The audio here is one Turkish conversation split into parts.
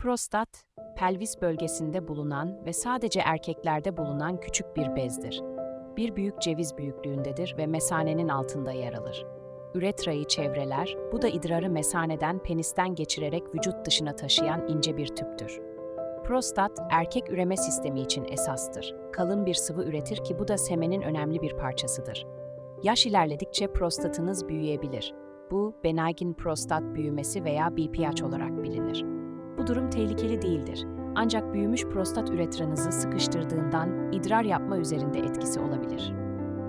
Prostat, pelvis bölgesinde bulunan ve sadece erkeklerde bulunan küçük bir bezdir. Bir büyük ceviz büyüklüğündedir ve mesanenin altında yer alır. Üretrayı çevreler, bu da idrarı mesaneden penisten geçirerek vücut dışına taşıyan ince bir tüptür. Prostat, erkek üreme sistemi için esastır. Kalın bir sıvı üretir ki bu da semenin önemli bir parçasıdır. Yaş ilerledikçe prostatınız büyüyebilir. Bu, benign prostat büyümesi veya BPH olarak bilinir. Durum tehlikeli değildir. Ancak büyümüş prostat üretranızı sıkıştırdığından idrar yapma üzerinde etkisi olabilir.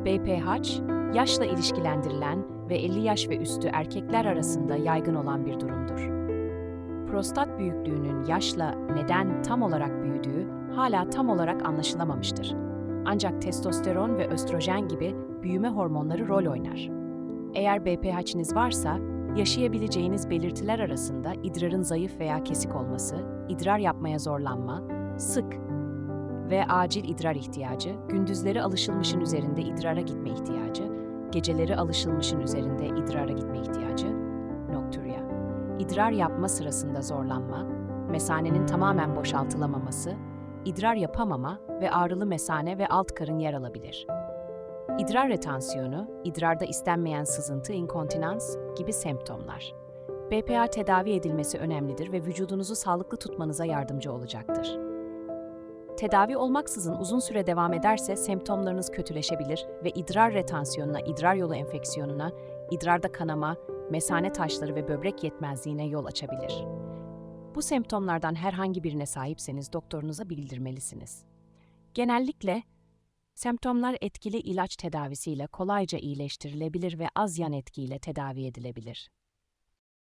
BPH, yaşla ilişkilendirilen ve 50 yaş ve üstü erkekler arasında yaygın olan bir durumdur. Prostat büyüklüğünün yaşla neden tam olarak büyüdüğü hala tam olarak anlaşılamamıştır. Ancak testosteron ve östrojen gibi büyüme hormonları rol oynar. Eğer BPH'iniz varsa, yaşayabileceğiniz belirtiler arasında idrarın zayıf veya kesik olması, idrar yapmaya zorlanma, sık ve acil idrar ihtiyacı, gündüzleri alışılmışın üzerinde idrara gitme ihtiyacı, geceleri alışılmışın üzerinde idrara gitme ihtiyacı, nokturya, idrar yapma sırasında zorlanma, mesanenin tamamen boşaltılamaması, idrar yapamama ve ağrılı mesane ve alt karın yer alabilir. İdrar retansiyonu, idrarda istenmeyen sızıntı, inkontinans gibi semptomlar. BPA tedavi edilmesi önemlidir ve vücudunuzu sağlıklı tutmanıza yardımcı olacaktır. Tedavi olmaksızın uzun süre devam ederse semptomlarınız kötüleşebilir ve idrar retansiyonuna, idrar yolu enfeksiyonuna, idrarda kanama, mesane taşları ve böbrek yetmezliğine yol açabilir. Bu semptomlardan herhangi birine sahipseniz doktorunuza bildirmelisiniz. Genellikle semptomlar etkili ilaç tedavisiyle kolayca iyileştirilebilir ve az yan etkiyle tedavi edilebilir.